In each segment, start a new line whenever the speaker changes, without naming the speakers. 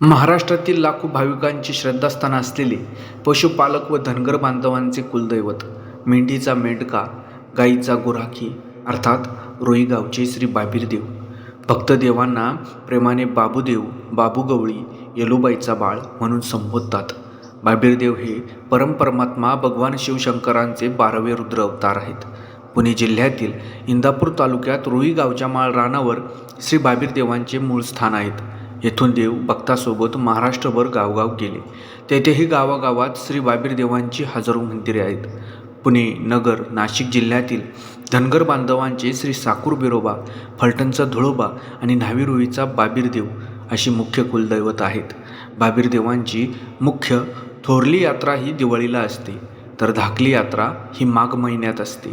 महाराष्ट्रातील लाखो भाविकांची श्रद्धास्थान असलेले पशुपालक व धनगर बांधवांचे कुलदैवत मेंढीचा मेंढका गाईचा गुराखी अर्थात रोईगावचे श्री बाबीरदेव. भक्तदेवांना प्रेमाने बाबूदेव बाबू गवळी येलुबाईचा बाळ म्हणून संबोधतात. बाबीरदेव हे परमपरमात्मा भगवान शिवशंकरांचे बारावे रुद्र अवतार आहेत. पुणे जिल्ह्यातील इंदापूर तालुक्यात रुई गावच्या माळ रानावर श्री बाबीरदेवांचे मूळ स्थान आहेत. येथून देव भक्तासोबत महाराष्ट्रभर गावगाव गेले. तेथेही गावागावात श्री बाबीरदेवांची हजारो मंदिरे आहेत. पुणे नगर नाशिक जिल्ह्यातील धनगर बांधवांचे श्री साकूर बिरोबा फलटणचा धुळोबा आणि न्हावी रुईचा बाबीरदेव अशी मुख्य कुलदैवत आहेत. बाबीरदेवांची मुख्य थोरली यात्रा ही दिवाळीला असते. तर धाकली यात्रा ही माघ महिन्यात असते.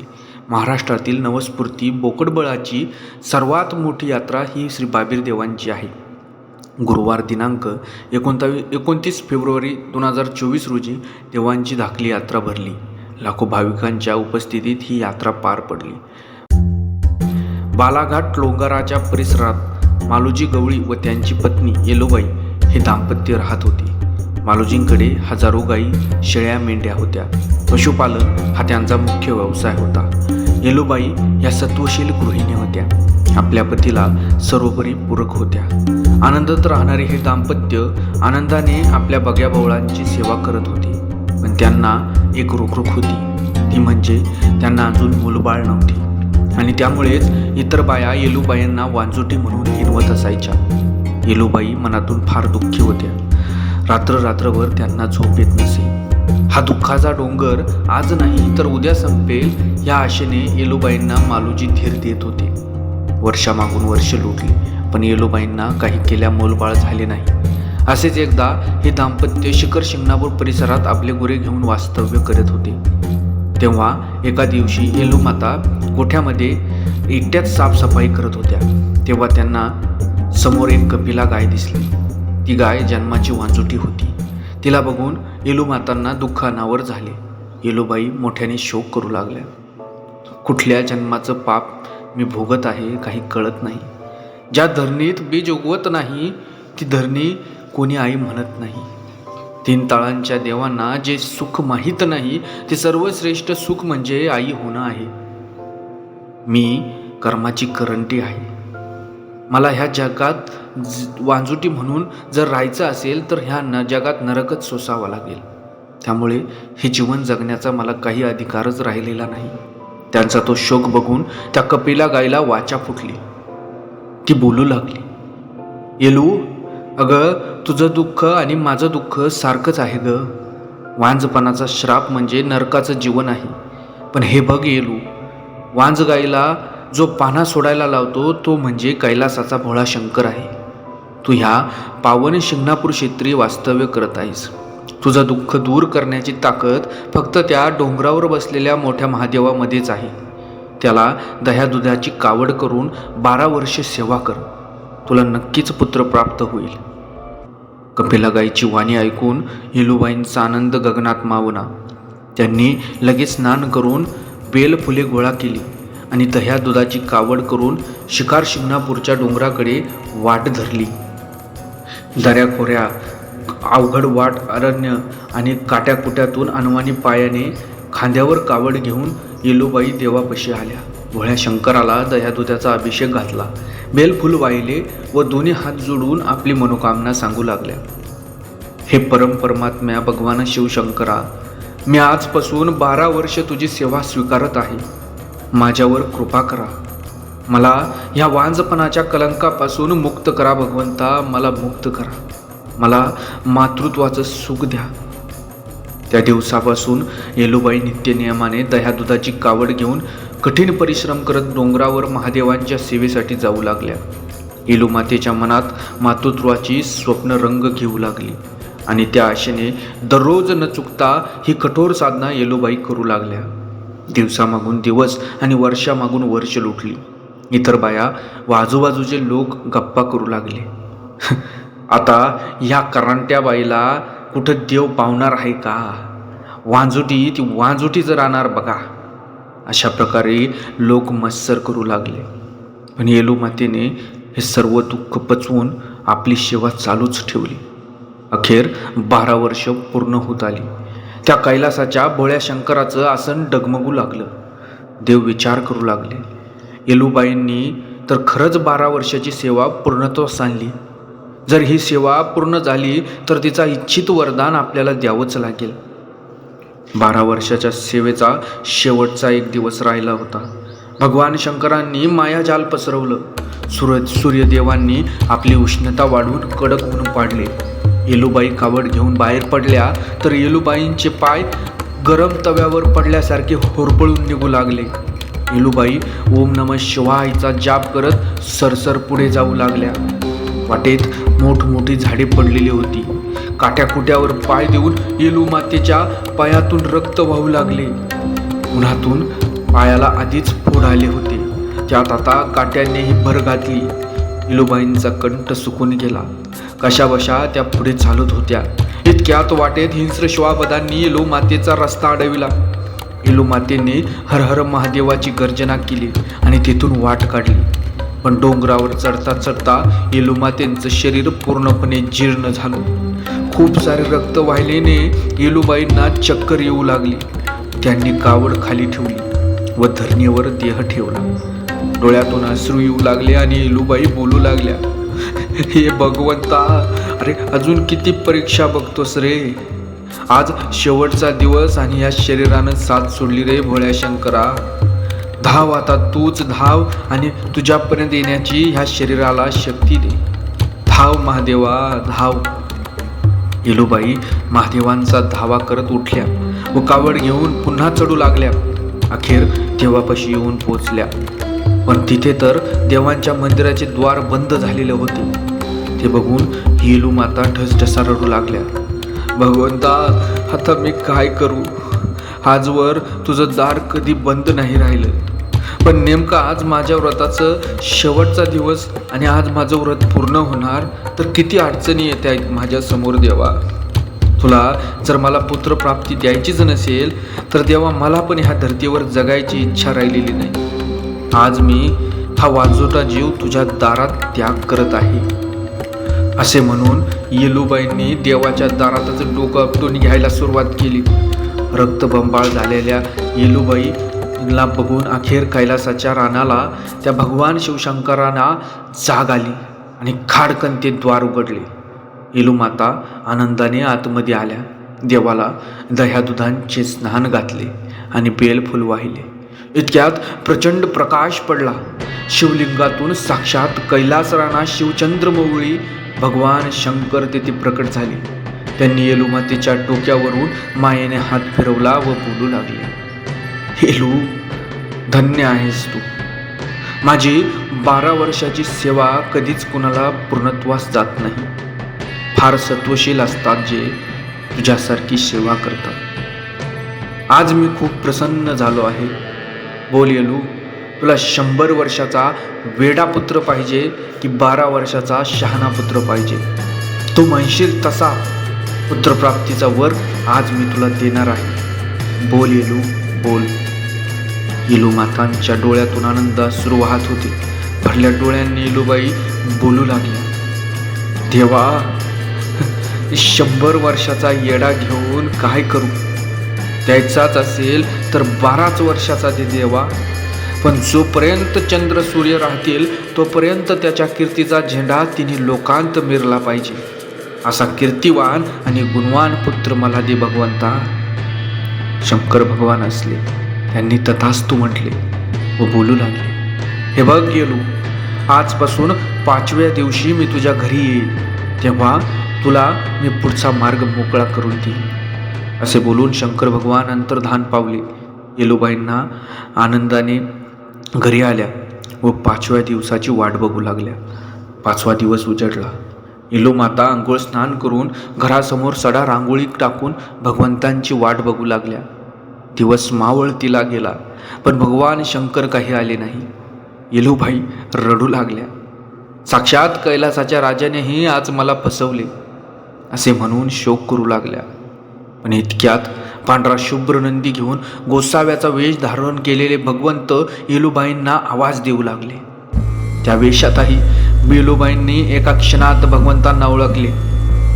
महाराष्ट्रातील नवस्फूर्ती बोकडबळाची सर्वात मोठी यात्रा ही श्री बाबीरदेवांची आहे. गुरुवार दिनांक एकोणतावी एकोणतीस फेब्रुवारी दोन हजार चोवीस रोजी देवांची धाकली यात्रा भरली. लाखो भाविकांच्या उपस्थितीत ही यात्रा पार पडली. बालाघाट लोंगाराच्या परिसरात मालोजी गवळी व त्यांची पत्नी येलोबाई हे दाम्पत्य राहत होते. मालोजींकडे हजारो गाई शेळ्या मेंढ्या होत्या. पशुपालन हा त्यांचा मुख्य व्यवसाय होता. येलोबाई या सत्वशील गृहिणी होत्या. आपल्या पतीला सर्वोपरी पूरक होत्या. आनंदात राहणारे हे दाम्पत्य आनंदाने आपल्या बग्या बवळांची सेवा करत होते. पण त्यांना एक रोखरोख होती. ती म्हणजे त्यांना अजून मूलबाळ नव्हती. आणि त्यामुळेच इतर बाया येलूबाईंना वांजुटी म्हणून हिरवत असायच्या. येलूबाई मनातून फार दुःखी होत्या. रात्र रात्रभर त्यांना झोप येत नसे. हा दुःखाचा डोंगर आज नाही तर उद्या संपेल या आशेने येलूबाईंना मालूजी धीर देत होते. वर्षामागून वर्ष लुटली. पण येलोबाईंना काही केल्या मोलबाळ झाले नाही. असेच एकदा हे दाम्पत्य शिखर शिंगणापूर परिसरात आपले गुरे घेऊन वास्तव्य करत होते. तेव्हा एका दिवशी येलू माता गोठ्यामध्ये एकट्याच साफसफाई करत होत्या. तेव्हा त्यांना समोर एक कपिला गाय दिसली. ती गाय जन्माची वांजुटी होती. तिला बघून येलू मातांना दुःख अनावर झाले. येलूबाई मोठ्याने शोक करू लागल्या. कुठल्या जन्माचं पाप मी भोगत आहे काही कळत नाही. ज्या धरणीत बीज उगवत नाही ती धरणी कोणी आई म्हणत नाही. तीन ताळांच्या देवांना जे सुख माहीत नाही ते सर्वश्रेष्ठ सुख म्हणजे आई होणं आहे. मी कर्माची करंटी आहे. मला ह्या जगात ज- वांजुटी म्हणून जर राहायचं असेल तर ह्या न जगात नरकच सोसावा लागेल. त्यामुळे हे जीवन जगण्याचा मला काही अधिकारच राहिलेला नाही. त्यांचा तो शोक बघून त्या कपिला गायला वाचा फुटली. ती बोलू लागली. येलू अगं तुझं दुःख आणि माझं दुःख सारखंच आहे ग. वांजपणाचा श्राप म्हणजे नरकाचं जीवन आहे. पण हे बघ येलू वांज गायला जो पाना सोडायला लावतो तो म्हणजे कैलासाचा भोळा शंकर आहे. तू ह्या पावन शिंगणापूर क्षेत्री वास्तव्य करत आहेस. तुझं दुःख दूर करण्याची ताकद फक्त त्या डोंगरावर बसलेल्या मोठ्या महादेवामध्येच आहे. त्याला दह्या दुधाची कावड करून बारा वर्षे सेवा कर. तुला नक्कीच पुत्र प्राप्त होईल. कपिला गाईची वाणी ऐकून हिलूबाईंचा आनंद गगनात मावना. त्यांनी लगेच स्नान करून बेल फुले गोळा केली आणि दह्या दुधाची कावड करून शिकार शिंगणापूरच्या डोंगराकडे वाट धरली. दऱ्याखोऱ्या अवघड वाट अरण्य आणि काट्याकुट्यातून अनवाणी पायाने खांद्यावर कावड घेऊन येलूबाई देवापाशी आल्या. भोळ्या शंकराला दह्यादुध्याचा अभिषेक घातला. बेलफुल वाहिले व दोन्ही हात जोडून आपली मनोकामना सांगू लागल्या. हे परम परमात्म्या भगवान शिवशंकरा मी आजपासून बारा वर्ष तुझी सेवा स्वीकारत आहे. माझ्यावर कृपा करा. मला ह्या वांजपणाच्या कलंकापासून मुक्त करा भगवंता मला मुक्त करा. मला मातृत्वाचं सुख द्या. त्या दिवसापासून येलूबाई नित्यनियमाने दह्या दुधाची कावड घेऊन कठीण परिश्रम करत डोंगरावर महादेवांच्या सेवेसाठी जाऊ लागल्या. येलू मातेच्या मनात मातृत्वाची स्वप्न रंग घेऊ लागली आणि त्या आशेने दररोज न चुकता ही कठोर साधना येलूबाई करू लागल्या. दिवसामागून दिवस आणि वर्षामागून वर्ष लुटली. इतर बाया व आजूबाजूचे लोक गप्पा करू लागले. आता ह्या करंट्या बाईला कुठं देव पावणार आहे का? वांजुटी ती वांजुटीच राहणार बघा. अशा प्रकारे लोक मत्सर करू लागले. पण येलू मातेने हे सर्व दुःख पचवून आपली सेवा चालूच ठेवली. अखेर बारा वर्ष पूर्ण होत आली. त्या कैलासाच्या भोळ्या शंकराचं आसन डगमगू लागलं. देव विचार करू लागले. येलूबाईंनी तर खरंच बारा वर्षाची सेवा पूर्णत्वास आणली. जर ही सेवा पूर्ण झाली तर तिचा इच्छित वरदान आपल्याला द्यावंच लागेल. बारा वर्षाच्या सेवेचा शेवटचा एक दिवस राहिला होता. भगवान शंकरांनी मायाजाल पसरवलं. सूर्य सूर्यदेवांनी आपली उष्णता वाढवून कडक ऊन पाडले. येलुबाई कावड घेऊन बाहेर पडल्या तर येलुबाईंचे पाय गरम तव्यावर पडल्यासारखे होरपळून निघू लागले. येलुबाई ओम नम शिवायचा जाप करत सरसर पुढे जाऊ लागल्या. वाटेत मोठमोठी झाडे पडलेली होती. काट्याकुट्यावर पाय देऊन येलू मातेच्या पायातून रक्त वाहू लागले. उन्हातून पायाला आधीच फोड आले होते. त्यात आता काट्यानेही भर घातली. इलूबाईंचा कंठ सुकून गेला. कशाबशा त्या पुढे चालत होत्या. इतक्यात वाटेत हिंस्र श्वापदांनी येलू मातेचा रस्ता अडविला. येलू मातेने हर हर महादेवाची गर्जना केली आणि तिथून वाट काढली. पण डोंगरावर चढता चढता येलुमातेंचं शरीर पूर्णपणे जीर्ण झालं. खूप सारे रक्त वाहिल्याने येलुबाईंना चक्कर येऊ लागली. त्यांनी कावड खाली ठेवली व धरणीवर देह ठेवला. डोळ्यातून अश्रू येऊ लागले आणि येलुबाई बोलू लागल्या हे भगवंता अरे अजून किती परीक्षा बघतोस रे? आज शेवटचा दिवस आणि या शरीरानं साथ सोडली रे भोळ्या शंकरा. धाव आता तूच धाव आणि तुझ्यापर्यंत येण्याची ह्या शरीराला शक्ती दे. धाव महादेवा धाव. येलुबाई महादेवांचा धावा करत उठल्या. व कावड घेऊन पुन्हा चढू लागल्या. अखेर देवापाशी येऊन पोचल्या पण तिथे तर देवांच्या मंदिराचे द्वार बंद झालेले होते. ते बघून येलू माता ढसढसा रडू लागल्या. भगवंता आता मी काय करू? आजवर तुझं दार कधी बंद नाही राहिलं. पण नेमका आज माझ्या व्रताचं शेवटचा दिवस आणि आज माझं व्रत पूर्ण होणार तर किती अडचणी येत आहेत माझ्यासमोर देवा. तुला जर मला पुत्रप्राप्ती द्यायचीच नसेल तर देवा मला पण ह्या धर्तीवर जगायची इच्छा राहिलेली नाही. आज मी हा वाजोटा जीव तुझ्या दारात त्याग करत आहे. असे म्हणून येलूबाईंनी देवाच्या दारातच डोकं आपटून घ्यायला सुरुवात केली. रक्तबंबाळ झालेल्या ला बघून अखेर कैलासाच्या रानाला त्या भगवान शिवशंकरांना जाग आली आणि खाडकन ते द्वार उघडले. इलुमाता आनंदाने आतमध्ये आल्या. देवाला दह्यादुधांचे स्नान घातले आणि बेलफुल वाहिले. इतक्यात प्रचंड प्रकाश पडला. शिवलिंगातून साक्षात कैलास राणा शिवचंद्रमौळी भगवान शंकर तेथे प्रकट झाले. त्यांनी येलुमातेच्या डोक्यावरून मायेने हात फिरवला व बोलू लागले. हेलू धन्य आहेस तू. माझी बारा वर्षाची सेवा कधीच कुणाला पूर्णत्वास जात नाही. फार सत्वशील असतात जे तुझ्यासारखी सेवा करतात. आज मी खूप प्रसन्न झालो आहे. बोल येलू तुला शंभर वर्षाचा वेडापुत्र पाहिजे की बारा वर्षाचा शहाणा पुत्र पाहिजे? तू म्हणशील तसा. पुत्रप्राप्तीचा वर आज मी तुला देणार आहे. बोल येलू बोल. येलू मातांच्या डोळ्यातून आनंद सुरू वाहत होते. भरल्या डोळ्यांनी इलुबाई बोलू लागल्या देवा शंभर वर्षाचा येडा घेऊन काय करू? द्यायचाच असेल तर बाराच वर्षाचा दे देवा. पण जोपर्यंत चंद्र सूर्य राहतील तोपर्यंत त्याच्या कीर्तीचा झेंडा तिने लोकांत मिरला पाहिजे. असा कीर्तिवान आणि गुणवान पुत्र मला दे भगवंता. शंकर भगवान असले. त्यांनी तथास्तू म्हटले व बोलू लागले हे बघ गेलो आजपासून पाचव्या दिवशी मी तुझ्या घरी येईल तेव्हा तुला मी पुढचा मार्ग मोकळा करून देईन. असे बोलून शंकर भगवान अंतर्धान पावले. येलूबाईंना आनंदाने घरी आल्या व पाचव्या दिवसाची वाट बघू लागल्या. पाचवा दिवस उजडला. येलो माता आंघोळ स्नान करून घरासमोर सडा रांगोळी टाकून भगवंतांची वाट बघू लागल्या. दिवस मावळतीला गेला पण भगवान शंकर काही आले नाही. येलूभाई रडू लागल्या. साक्षात कैलासाच्या राजानेही आज मला फसवले असे म्हणून शोक करू लागल्या. पण इतक्यात पांढरा शुभ्र नंदी घेऊन गोसाव्याचा वेश धारण केलेले भगवंत येलुबाईंना आवाज देऊ लागले. त्या वेशातही बेलुबाईंनी एका क्षणात भगवंतांना ओळखले.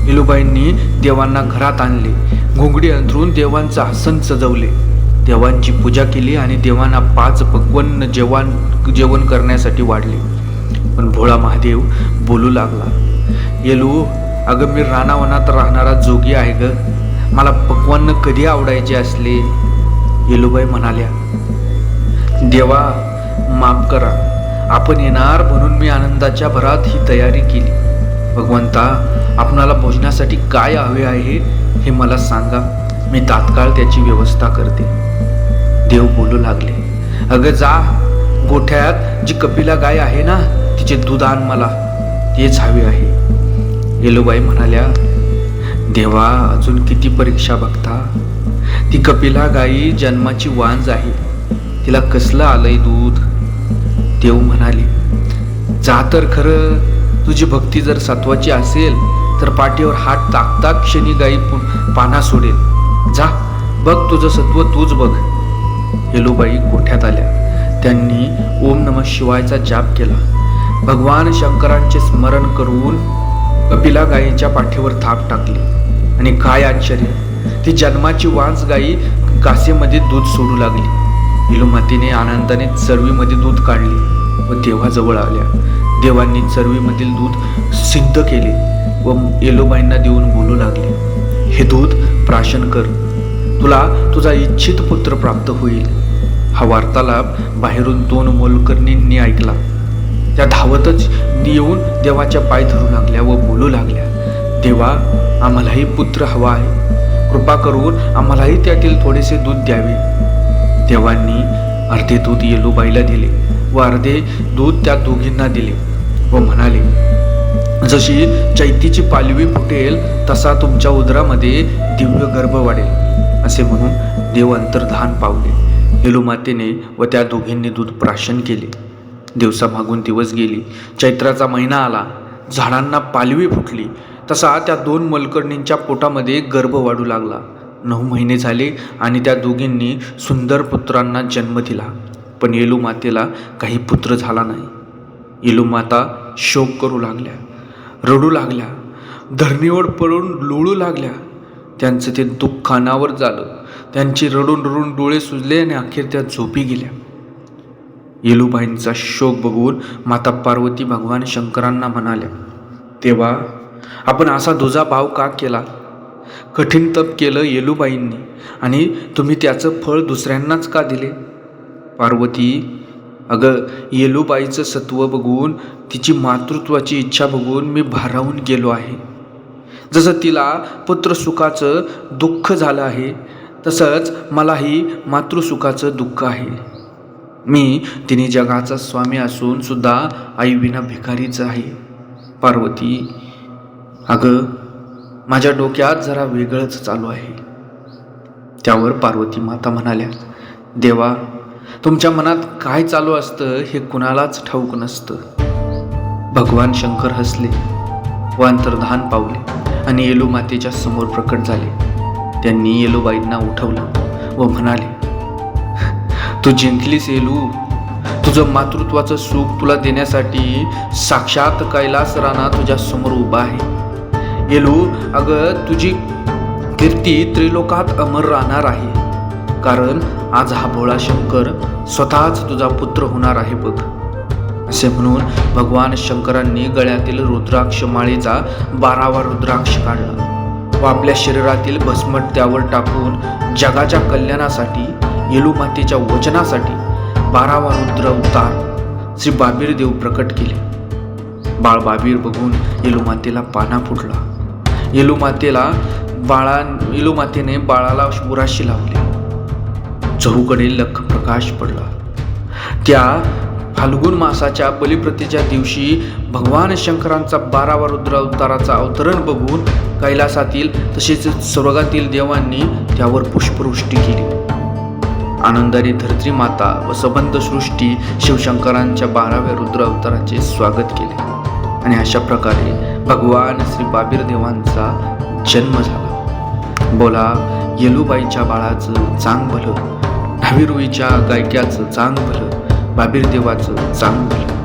येलुबाईंनी देवांना घरात आणले. घोंगडी अंथरून देवांचं आसन सजवले. देवांची पूजा केली आणि देवांना पाच पक्वन जेवण जेवण करण्यासाठी वाढले. पण भोळा महादेव बोलू लागला येलू अगं मी रानावनात राहणारा जोगी आहे ग. मला पक्वान्न कधी आवडायचे असले? येलूबाई म्हणाल्या देवा माफ करा. आपण येणार म्हणून मी आनंदाच्या भरात ही तयारी केली. भगवंता आपणाला भोजनासाठी काय हवे आहे हे मला सांगा. मी तात्काळ त्याची व्यवस्था करते. देव बोलू लागले. अगं जा गोठ्यात जी कपिला गाय आहे ना तिचे दूध आण मला. तेच हवे आहे. येलोबाई म्हणाल्या देवा अजून किती परीक्षा बघता? ती कपिला गाई जन्माची वांज आहे. तिला कसलं आलंय दूध? देव म्हणाले जा तर खरं तुझी भक्ती जर सत्वाची असेल तर पाठीवर हात टाकता क्षणी गाई पु- पाना सोडेल. जा बघ तुझं सत्व तूच बघ. येलुबाई गोठ्यात आल्या. त्यांनी ओम नम शिवायचा जाप केला. भगवान शंकरांचे स्मरण करून कपिला गायीच्या पाठीवर थाप टाकली. आणि काय आश्चर्य ती जन्माची वांस गायी कासेमध्ये दूध सोडू लागली. इलुमातीने आनंदाने चरवीमध्ये दूध काढले व देवाजवळ आल्या. देवांनी चरवीमधील दूध सिद्ध केले व येलोबाईंना देऊन बोलू लागले. हे दूध प्राशन कर. तुला तुझा इच्छित पुत्र प्राप्त होईल. हा वार्तालाप बाहेरून दोन मोलकर्णींनी ऐकला. त्या धावतच येऊन देवाच्या पाय धरू लागल्या व बोलू लागल्या देवा आम्हालाही पुत्र हवा आहे. कृपा करून आम्हालाही त्यातील थोडेसे दूध द्यावे. देवांनी अर्धे दूध येलूबाईला दिले व अर्धे दूध त्या दोघींना दिले व म्हणाले जशी चैतीची पालवी फुटेल तसा तुमच्या उदरामध्ये दिव्य गर्भ वाढेल. असे म्हणून देव अंतर्धान पावले. येलुमातेने व त्या दोघींनी दूध प्राशन केले. दिवसामागून दिवस गेली. चैत्राचा महिना आला. झाडांना पालवी फुटली. तसा त्या दोन मलकर्णींच्या पोटामध्ये गर्भ वाढू लागला. नऊ महिने झाले आणि त्या दोघींनी सुंदर पुत्रांना जन्म दिला. पण येलू मातेला काही पुत्र झाला नाही. येलू माता शोक करू लागल्या रडू लागल्या धरणीवर पडून लोळू लागल्या. त्यांचं ते दुःख अनावर झालं. त्यांची रडून रडून डोळे सुजले आणि अखेर त्या झोपी गेल्या. येलूबाईंचा शोक बघून माता पार्वती भगवान शंकरांना म्हणाल्या तेव्हा आपण असा दुजा भाव का केला? कठीण तप केलं येलूबाईंनी आणि तुम्ही त्याचं फळ दुसऱ्यांनाच का दिले? पार्वती अगं येलूबाईचं सत्व बघून तिची मातृत्वाची इच्छा बघून मी भारावून गेलो आहे. जसं तिला पुत्रसुखाचं दुःख झालं आहे तसंच मलाही मातृसुखाचं दुःख आहे. मी तिने जगाचा स्वामी असून सुद्धा आईविना भिकारीच आहे. पार्वती अगं माझ्या डोक्यात जरा वेगळंच चालू आहे. त्यावर पार्वती माता म्हणाल्या देवा तुमच्या मनात काय चालू असतं हे कुणालाच ठाऊक नसतं. भगवान शंकर हसले व अंतर्धान पावले. आणि येलू मातेच्या समोर प्रकट झाले. त्यांनी येलूबाईंना उठवलं व म्हणाले तू जिंकलीस येलू. तुझं मातृत्वाचं सुख तुला देण्यासाठी साक्षात कैलास राणा तुझ्या समोर उभा आहे. येलू अगं तुझी कीर्ती त्रिलोकात अमर राहणार आहे. कारण आज हा भोळा शंकर स्वतःच तुझा पुत्र होणार आहे बघ. असे म्हणून भगवान शंकरांनी गळ्यातील रुद्राक्ष माळेचा बारावा रुद्राक्ष काढला. व आपल्या शरीरातील भस्मट त्यावर टाकून जगाच्या कल्याणासाठी येलुमातेच्या वचनासाठी बारावा रुद्र अवतार श्री बाबीर देव प्रकट केले. बाळ बाबीर बघून येलुमातेला पाना फुटला. येलुमातेला बाळा येलुमातेने बाळाला उराशी लावले. चहूकडे लख प्रकाश पडला. त्या फाल्गुन मासाच्या बलिप्रतीच्या दिवशी भगवान शंकरांचा बारावा रुद्र अवताराचा अवतरण बघून कैलासातील तसेच स्वर्गातील देवांनी त्यावर पुष्पवृष्टी केली. आनंदारी धरत्री माता व सबंध सृष्टी शिवशंकरांच्या बाराव्या रुद्र अवताराचे स्वागत केले. आणि अशा प्रकारे भगवान श्री बाबीर देवांचा जन्म झाला. बोला येलूबाईच्या बाळाचं चांग भलं ढावीरुईच्या गायक्याचं चांग भलं बाबीर देवाचं चांगलं